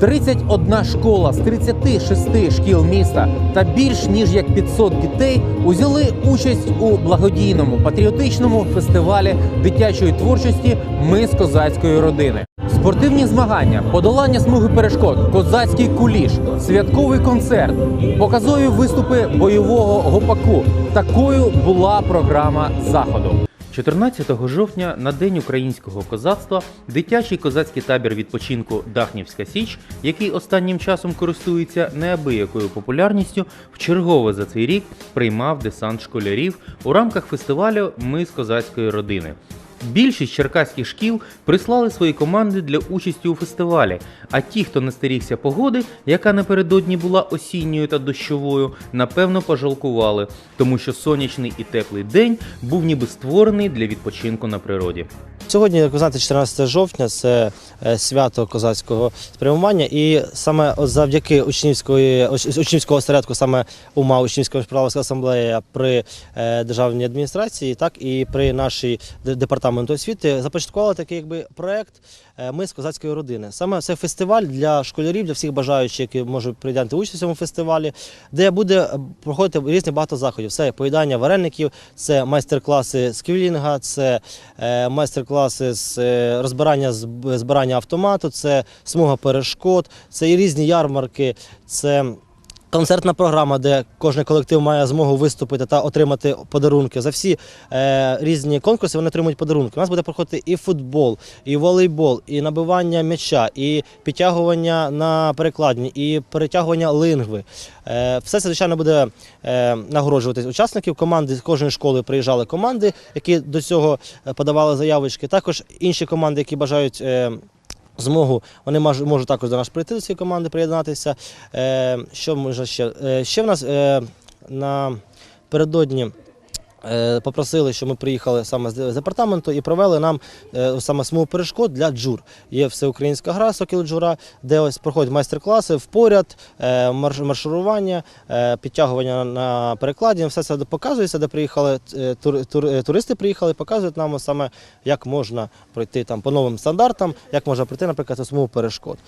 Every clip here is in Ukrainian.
31 школа з 36 шкіл міста та більш ніж як 500 дітей узяли участь у благодійному патріотичному фестивалі дитячої творчості Ми з козацької родини. Спортивні змагання, подолання смуги перешкод, козацький куліш, святковий концерт, показові виступи бойового гопаку. Такою була програма заходу. 14 жовтня на День українського козацтва дитячий козацький табір відпочинку Дахнівська Січ, який останнім часом користується неабиякою популярністю, вчергове за цей рік приймав десант школярів у рамках фестивалю Ми з козацької родини. Більшість черкаських шкіл прислали свої команди для участі у фестивалі. А ті, хто не стерігся погоди, яка напередодні була осінньою та дощовою, напевно пожалкували, тому що сонячний і теплий день був ніби створений для відпочинку на природі. Сьогодні, як ви знаєте, 14 жовтня це е, свято козацького спрямування, і саме завдяки учнівської учнівського осередку, саме ума учнівська справовська асамблея при е, державній адміністрації, так і при нашій де- департаменту освіти започаткували такий якби проект е, Ми з козацької родини. Саме це фестиваль для школярів, для всіх бажаючих, які можуть прийняти участь у цьому фестивалі, де буде е, проходити різні багато заходів. Це поїдання вареників, це майстер-класи з квілінга, це е, майстер-класи з розбирання зб- збирання автомату, це смуга перешкод, це і різні ярмарки, це. Концертна програма, де кожен колектив має змогу виступити та отримати подарунки. За всі е, різні конкурси вони отримують подарунки. У нас буде проходити і футбол, і волейбол, і набивання м'яча, і підтягування на перекладні, і перетягування лингви. Е, все це, звичайно, буде е, нагороджуватись учасників. Команди з кожної школи приїжджали команди, які до цього е, подавали заявочки. Також інші команди, які бажають. Е, Змогу вони можуть також до нас прийти до цієї команди, приєднатися. Е, що може ще? Е, ще в нас на напередодні е, попросили, що ми приїхали саме з департаменту і провели нам е, саме смугу перешкод для джур. Є всеукраїнська гра Сокіл Джура, де ось проходять майстер-класи, впоряд, е, марш- марширування, е, підтягування на перекладі. Все це показується, де приїхали е, тур- тур- е, туристи приїхали, показують нам саме, як можна пройти там по новим стандартам, як можна пройти, наприклад, смугу перешкод.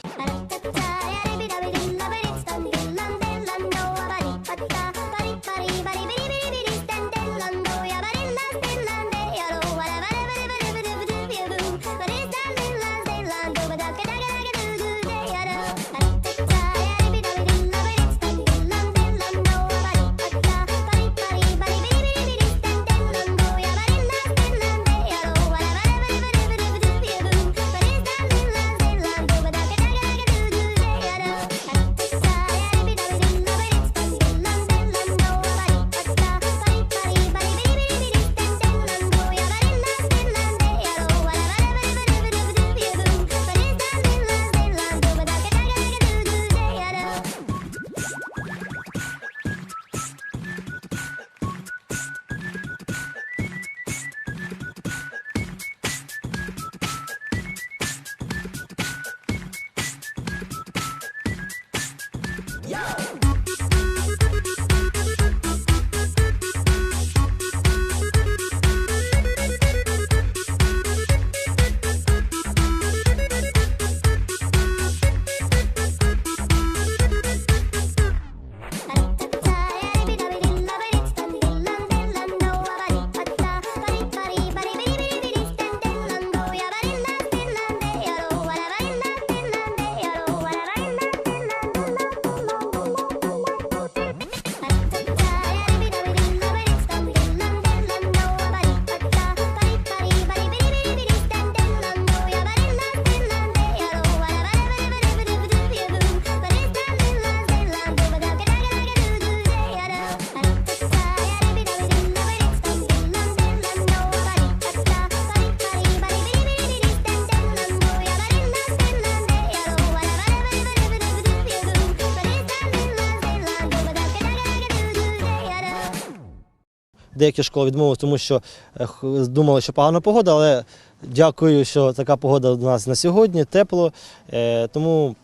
Деякі школи відмовилися, тому що е, думали, що погана погода, але дякую, що така погода у нас на сьогодні, тепло. Е, Тому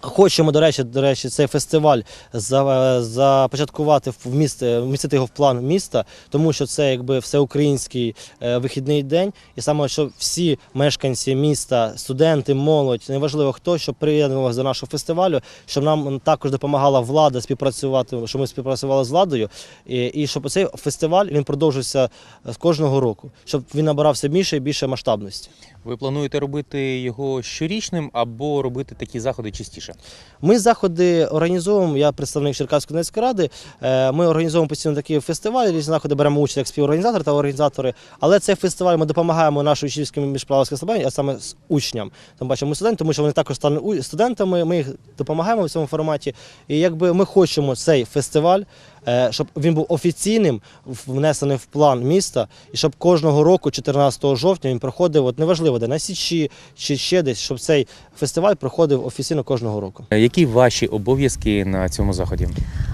Хочемо, до речі, до речі, цей фестиваль за- започаткувати в міст, вмістити його в план міста, тому що це якби всеукраїнський е, вихідний день, і саме що всі мешканці міста, студенти, молодь, неважливо хто, щоб приєднувалися до нашого фестивалю, щоб нам також допомагала влада співпрацювати, щоб ми співпрацювали з владою, і, і щоб цей фестиваль він продовжився з кожного року, щоб він набирався більше і більше масштабності. Ви плануєте робити його щорічним або робити такі заходи частіше? Ми заходи організовуємо. Я представник Черкаської Донецької ради. Е, Ми організовуємо постійно такі фестивалі, різні заходи беремо участь як співорганізатори та організатори. Але цей фестиваль ми допомагаємо нашій учнівській міжправській слабині, а саме з учням. Там бачимо студентів, тому що вони також стануть студентами. Ми їх допомагаємо в цьому форматі. І якби ми хочемо цей фестиваль. Е, Щоб він був офіційним, внесений в план міста, і щоб кожного року, 14 жовтня, він проходив, от неважливо, де на Січі чи ще десь, щоб цей фестиваль проходив офіційно кожного року. Які ваші обов'язки на цьому заході?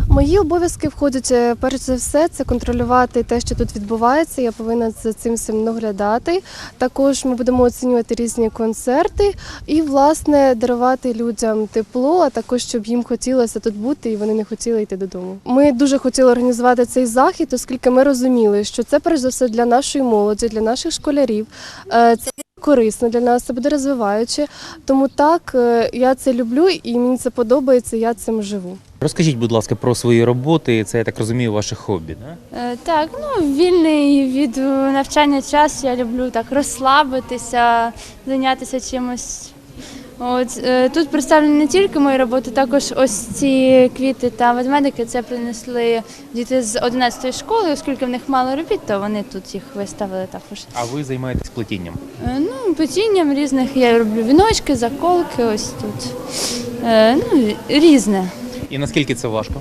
Мої обов'язки входять е, перш за все це контролювати те, що тут відбувається. Я повинна за цим всім наглядати. Також ми будемо оцінювати різні концерти і, власне, дарувати людям тепло, а також щоб їм хотілося тут бути і вони не хотіли йти додому. Ми дуже хотіли організувати цей захід, оскільки ми розуміли, що це перш за все для нашої молоді, для наших школярів. Е, Це корисно для нас, це буде розвиваюче. Тому так е, я це люблю і мені це подобається. Я цим живу. Розкажіть, будь ласка, про свої роботи. Це я так розумію, ваше хобі. Да? Е, Так, ну вільний від навчання час я люблю так розслабитися, зайнятися чимось. От е, тут представлені не тільки мої роботи, також ось ці квіти та ведмедики. Це принесли діти з 11-ї школи, оскільки в них мало робіт, то вони тут їх виставили також. А ви займаєтесь плетінням? Е, Ну, плетінням різних я роблю віночки, заколки, ось тут. Е, Ну, різне. І наскільки це важко?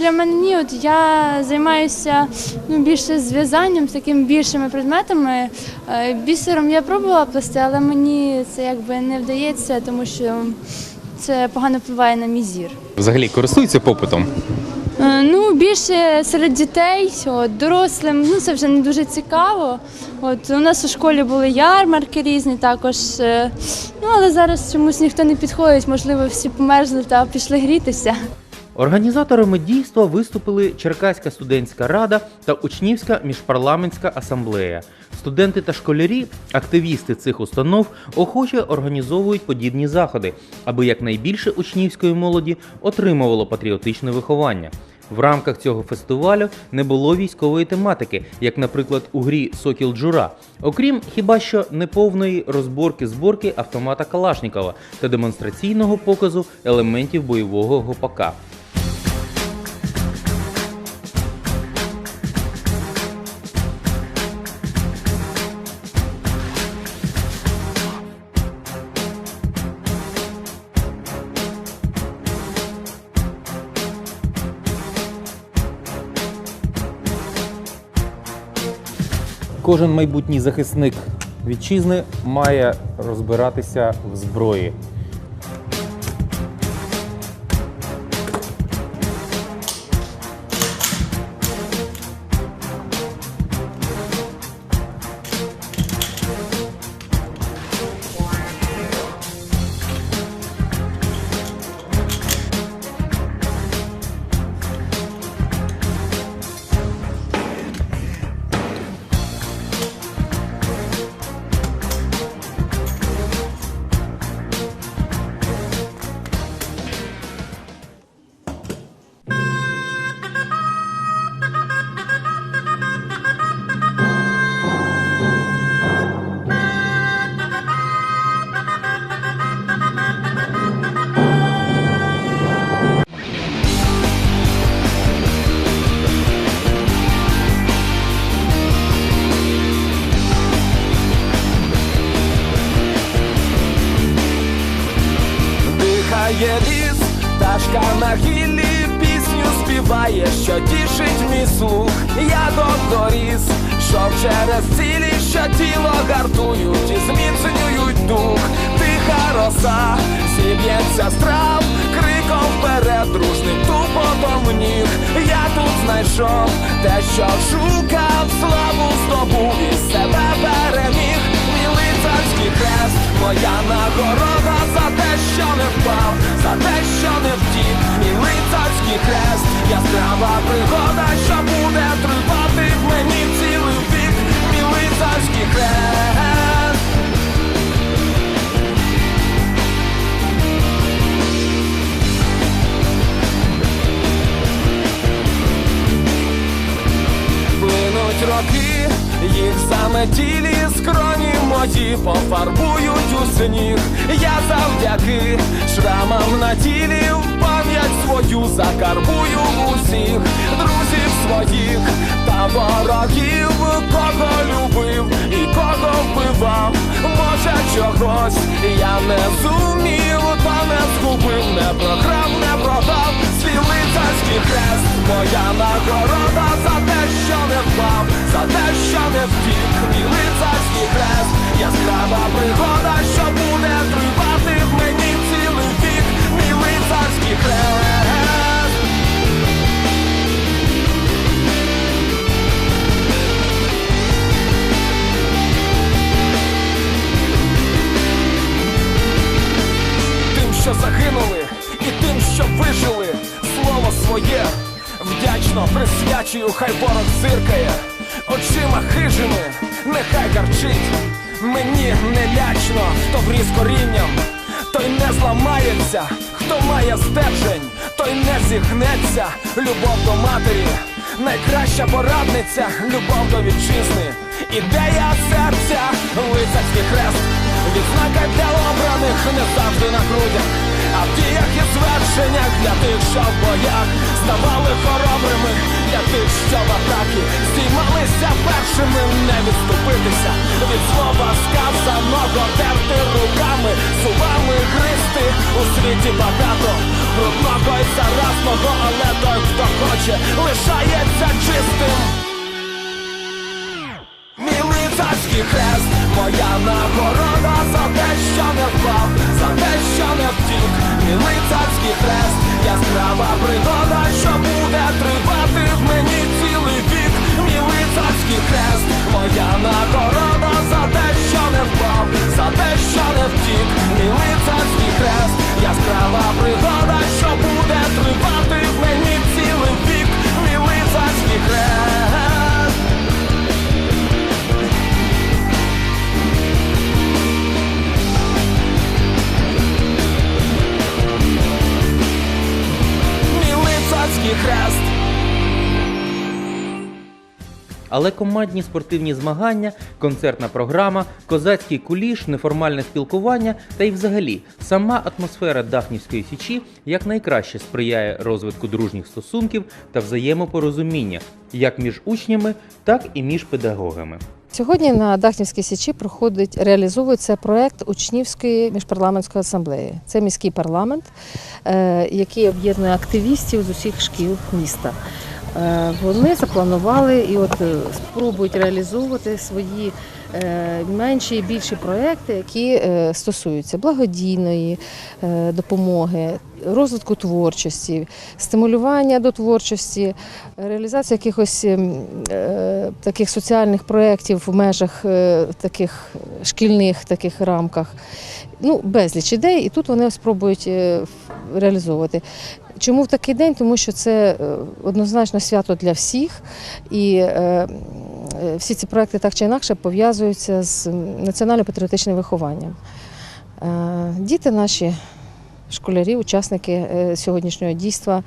Для мене ні, от я займаюся ну, більше зв'язанням з такими більшими предметами. Е, Бісером я пробувала плести, але мені це якби не вдається, тому що це погано впливає на мій зір. Взагалі користуються попитом? Е, Ну, більше серед дітей, от, дорослим, ну це вже не дуже цікаво. От у нас у школі були ярмарки різні також. е, Ну але зараз чомусь ніхто не підходить, можливо, всі померзли та пішли грітися. Організаторами дійства виступили Черкаська студентська рада та Учнівська міжпарламентська асамблея. Студенти та школярі, активісти цих установ охоче організовують подібні заходи, аби якнайбільше учнівської молоді отримувало патріотичне виховання. В рамках цього фестивалю не було військової тематики, як, наприклад, у грі Сокіл Джура, окрім хіба що неповної розборки зборки автомата Калашнікова та демонстраційного показу елементів бойового гопака. Кожен майбутній захисник вітчизни має розбиратися в зброї. Твоя нагорода за те, що не впав, за те, що не втік, і лицарський хрест, справа пригода, що буде трудно. Їх заметілі скроні мої пофарбують у сніг. Я завдяки шрамам на тілі в пам'ять свою закарбую усіх друзів своїх та ворогів, кого любив і кого вбивав. Може чогось я не зумів, лячно, хто вріс корінням, той не зламається, хто має стержень, той не зігнеться, любов до матері, найкраща порадниця, любов до вітчизни, ідея серця, лицарський хрест. Відзнака для обраних. Не завжди на грудях, а в діях і звершеннях. Для тих, що в боях ставали хоробрими, для тих, що в атаки здіймалися першими, не відступитися. Від слова сказаного, терти руками, зубами гристи у світі багато брудного і заразного, але той, хто хоче, лишається чистим. Мій лицарський хрест, моя нагорода за те, що не впав, за те, що не втік, мій лицарський хрест, яскрава пригода, що буде тривати в мені цілий вік, Але командні спортивні змагання, концертна програма, козацький куліш, неформальне спілкування та й взагалі сама атмосфера Дахнівської січі якнайкраще сприяє розвитку дружніх стосунків та взаємопорозуміння як між учнями, так і між педагогами. Сьогодні на Дахнівській січі проходить реалізовується проект учнівської міжпарламентської асамблеї. Це міський парламент, е, який об'єднує активістів з усіх шкіл міста. Е, Вони запланували і от е, спробують реалізовувати свої е, менші і більші проекти, які стосуються благодійної допомоги, розвитку творчості, стимулювання до творчості, реалізація якихось ем, таких соціальних проєктів в межах таких шкільних таких рамках. Ну, безліч ідей, і тут вони спробують реалізовувати. Чому в такий день? Тому що це е, однозначно свято для всіх, і е, е, всі ці проекти так чи інакше пов'язуються з національно-патріотичним вихованням. Діти наші, школярі, учасники е, сьогоднішнього дійства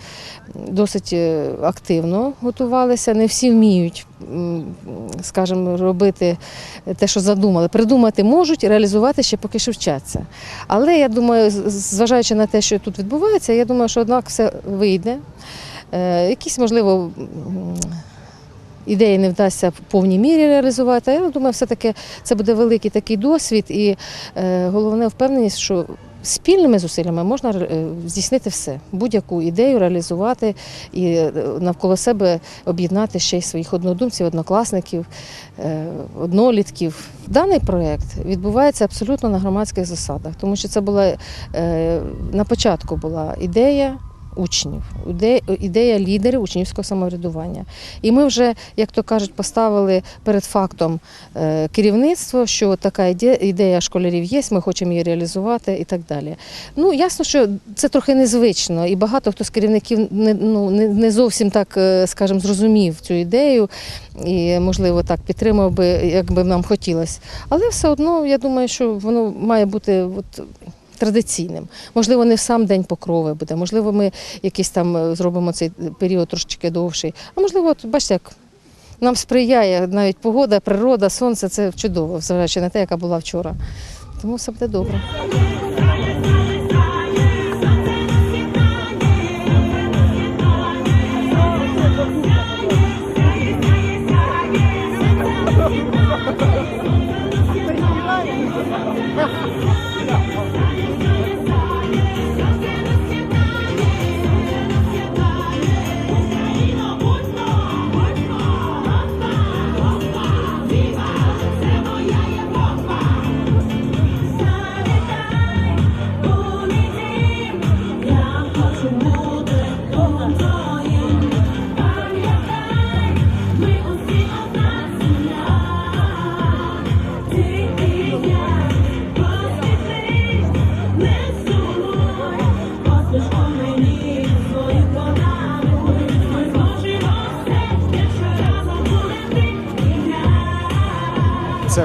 досить е, активно готувалися. Не всі вміють, скажімо, робити те, що задумали. Придумати можуть, реалізувати ще поки що вчаться. Але я думаю, зважаючи на те, що тут відбувається, я думаю, що однак все вийде. Е, Якісь, можливо, ідеї не вдасться в повній мірі реалізувати. Я думаю, все-таки це буде великий такий досвід і головне впевненість, що спільними зусиллями можна е, здійснити все, будь-яку ідею реалізувати і е, навколо себе об'єднати ще й своїх однодумців, однокласників, е, однолітків. Даний проєкт відбувається абсолютно на громадських засадах, тому що це була на початку була ідея. Учнів, ідея, лідерів учнівського самоврядування. І ми вже, як то кажуть, поставили перед фактом е, керівництво, що така ідея школярів є, ми хочемо її реалізувати і так далі. Ну, ясно, що це трохи незвично, і багато хто з керівників не, ну, не, не зовсім так, е, скажімо, зрозумів цю ідею і, можливо, так підтримав би, як би нам хотілося. Але все одно, я думаю, що воно має бути от, традиційним. Можливо, не в сам день покрови буде, можливо, ми якийсь там е, зробимо цей період трошечки довший. А можливо, от, бачите, як нам сприяє навіть погода, природа, сонце це чудово, зважаючи на те, яка була вчора. Тому все буде добре.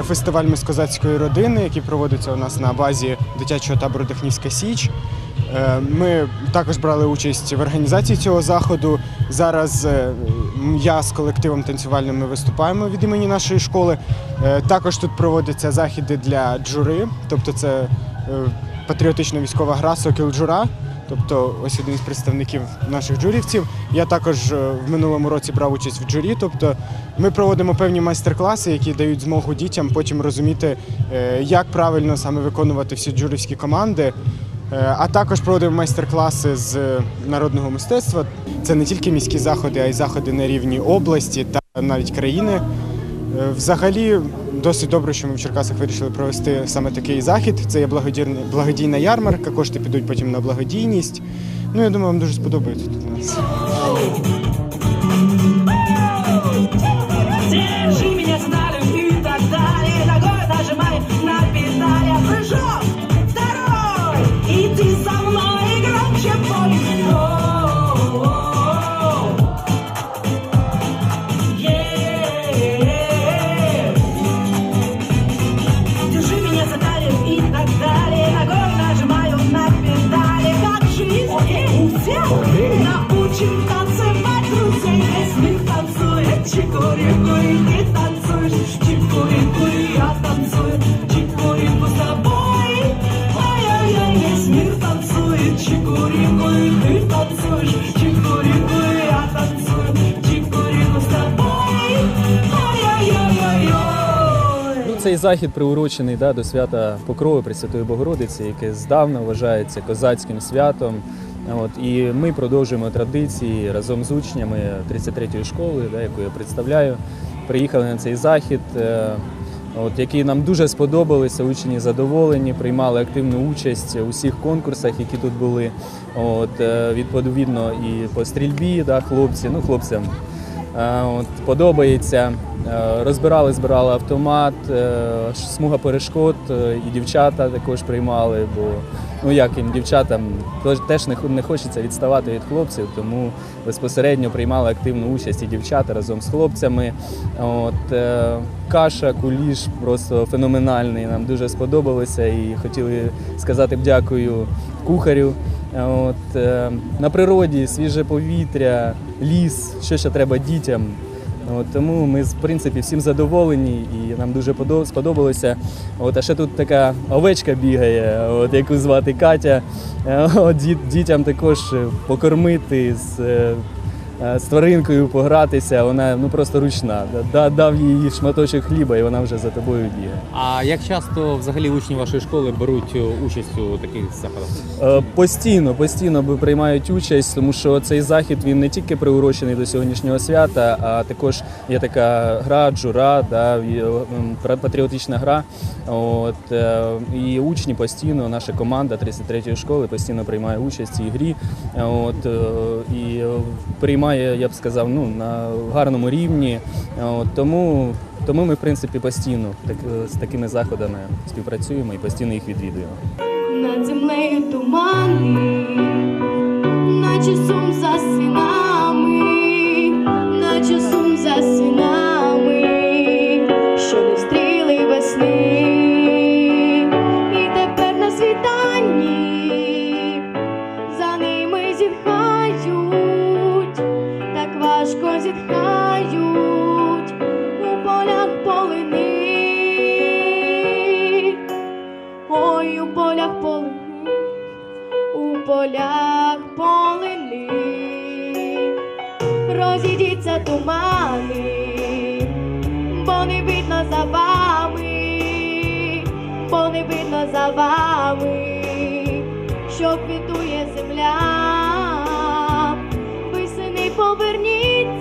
Фестиваль мискозацької родини, який проводиться у нас на базі дитячого табору Технівська Січ. Е, Ми також брали участь в організації цього заходу. Зараз е, я з колективом танцювальним ми виступаємо від імені нашої школи. Е, Також тут проводяться заходи для джури, тобто це е, патріотично-військова гра Сокіл Джура. Тобто ось один із представників наших джурівців. Я також е, в минулому році брав участь в джурі. Тобто ми проводимо певні майстер-класи, які дають змогу дітям потім розуміти, е, як правильно саме виконувати всі джурівські команди. Е, А також проводимо майстер-класи з народного мистецтва. Це не тільки міські заходи, а й заходи на рівні області та навіть країни. Взагалі, досить добре, що ми в Черкасах вирішили провести саме такий захід. Це є благодійна, ярмарка, кошти підуть потім на благодійність. Ну, я думаю, вам дуже сподобається тут у нас. Цей захід приурочений да, до свята Покрови Пресвятої Богородиці, яке здавна вважається козацьким святом. От, і ми продовжуємо традиції разом з учнями 33-ї школи, да, яку я представляю. Приїхали на цей захід, е, от, який нам дуже сподобалися. Учні задоволені, приймали активну участь у всіх конкурсах, які тут були. От, е, відповідно, і по стрільбі, да, хлопці, ну хлопцям От, подобається. Е, Розбирали, збирали автомат, е, смуга перешкод, е, і дівчата також приймали, бо ну як їм дівчатам теж не, хочеться відставати від хлопців, тому безпосередньо приймали активну участь і дівчата разом з хлопцями. От, каша, куліш просто феноменальний. Нам дуже сподобалося і хотіли сказати дякую кухарю. От, е, на природі свіже повітря, ліс, що ще треба дітям. От, тому ми, в принципі, всім задоволені і нам дуже подо- сподобалося. От, а ще тут така овечка бігає, от, яку звати Катя. Е, От, діт- дітям також е, покормити з з тваринкою погратися, вона ну просто ручна. Дав їй шматочок хліба, і вона вже за тобою бігає. А як часто взагалі учні вашої школи беруть е, участь у таких заходах? Е, Постійно, постійно приймають участь, тому що цей захід він не тільки приурочений до сьогоднішнього свята, а також є така гра, джура, да, е, патріотична гра. От, е, і учні постійно, наша команда 33-ї школи постійно приймає участь в цій грі. Е, От, е, і е, приймає, я б сказав, ну, на гарному рівні. Е, От, тому, тому ми, в принципі, постійно так, з такими заходами співпрацюємо і постійно їх відвідуємо. над землею туман, наче сум за синами, наче сум за синами, полях полини, у полях полини, розійдіться тумани, бо не видно за вами, бо не видно за вами, що квітує земля, ви сини поверніться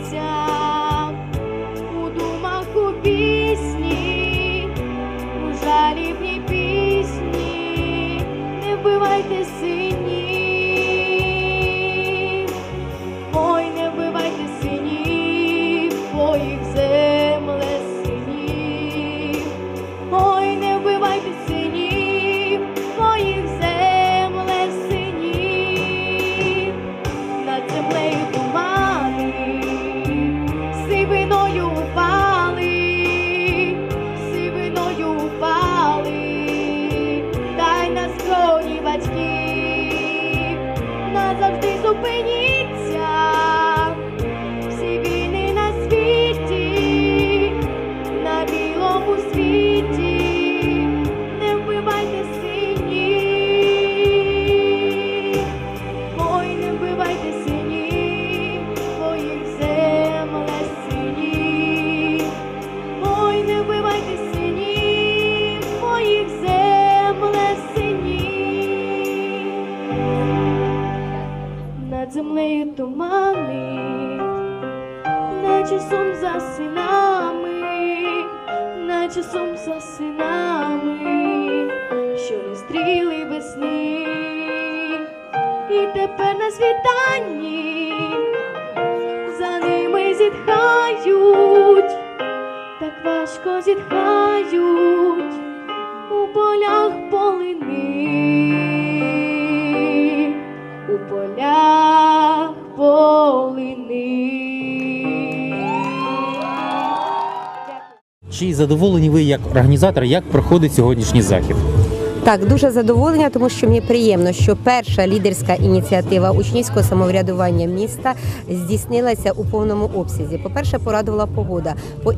наче сум за синами, наче сум за синами, що не стріли весни, і тепер на світанні за ними зітхають так важко зітхають у полях полини, у полях Чи задоволені ви як організатор, як проходить сьогоднішній захід? Так, дуже задоволення, тому що мені приємно, що перша лідерська ініціатива учнівського самоврядування міста здійснилася у повному обсязі. По-перше, порадувала погода. По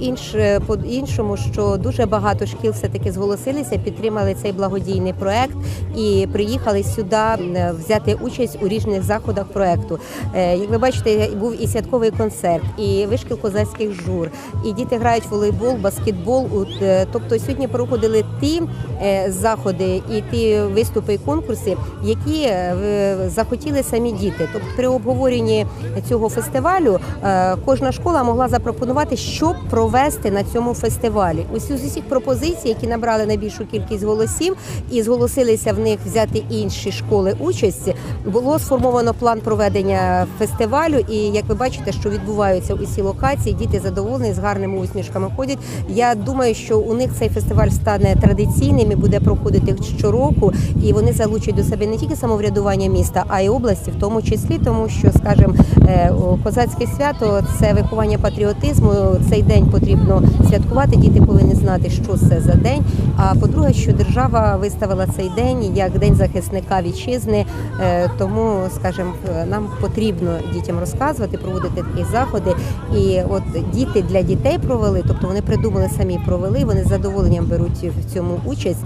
по іншому, що дуже багато шкіл все таки зголосилися, підтримали цей благодійний проект і приїхали сюди е, взяти участь у різних заходах проекту. Е, Як ви бачите, був і святковий концерт, і вишкіл козацьких жур, і діти грають волейбол, баскетбол. Е, Тобто сьогодні проходили ті е, заходи і ті виступи і конкурси, які е, в- захотіли самі діти. Тобто при обговоренні цього фестивалю е, кожна школа могла запропонувати, що провести на цьому фестивалі. Ось з усіх пропозицій, які набрали найбільшу кількість голосів, і зголосилися в них взяти інші школи участь, було сформовано план проведення фестивалю. І як ви бачите, що відбуваються усі локації, діти задоволені з гарними усмішками ходять. Я думаю, що у них цей фестиваль стане традиційним і буде проходити щороку, і вони залучать до себе не тільки самоврядування міста, а й області, в тому числі, тому що, скажімо, е, козацьке свято це виховання патріотизму. Цей день потрібно святкувати. Діти повинні знати, що це за день. А по-друге, що держава виставила цей день як день захисника вітчизни. Е, Тому, скажімо, е, нам потрібно дітям розказувати, проводити такі заходи. І от діти для дітей провели, тобто вони придумали самі провели. Вони з задоволенням беруть в цьому участь,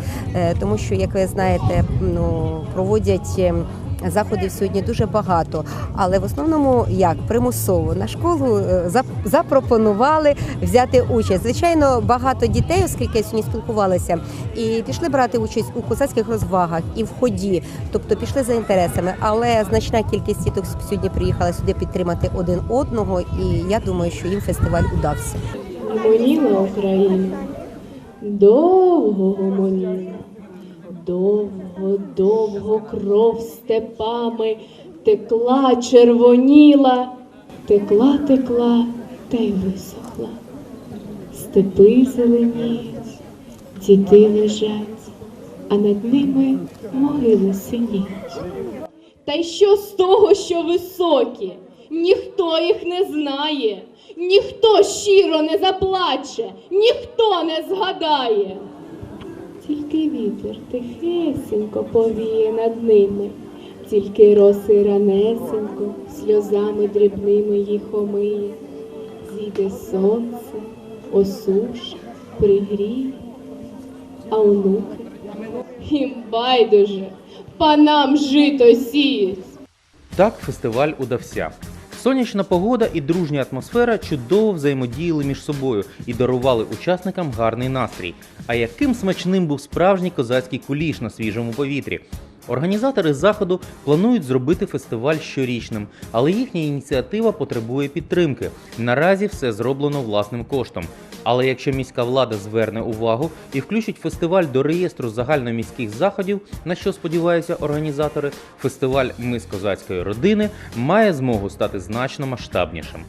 тому що, як ви знаєте, ну проводять. е, заходів сьогодні дуже багато, але в основному як примусово на школу е, запропонували взяти участь. Звичайно, багато дітей, оскільки сьогодні спілкувалися, і пішли брати участь у козацьких розвагах і в ході, тобто пішли за інтересами. Але значна кількість діток сьогодні приїхала сюди підтримати один одного, і я думаю, що їм фестиваль удався. Гомоніла Україна, довго гомоніла, довго, довго кров степами текла, червоніла, текла, текла та й висохла. Степи зеленіють, діти лежать, а над ними могили синять. Та й що з того, що високі? Ніхто їх не знає, ніхто щиро не заплаче, ніхто не згадає. Тільки вітер тихесенько повіє над ними, тільки роси ранесенько сльозами дрібними їх омиє. Зійде сонце, осуш, пригріє, а онуки їм байдуже, панам жито сіють. Так фестиваль удався. Сонячна погода і дружня атмосфера чудово взаємодіяли між собою і дарували учасникам гарний настрій. А яким смачним був справжній козацький куліш на свіжому повітрі. Організатори заходу планують зробити фестиваль щорічним, але їхня ініціатива потребує підтримки. Наразі все зроблено власним коштом. Але якщо міська влада зверне увагу і включить фестиваль до реєстру загальноміських заходів, на що сподіваються організатори, фестиваль Ми з козацької родини має змогу стати значно масштабнішим.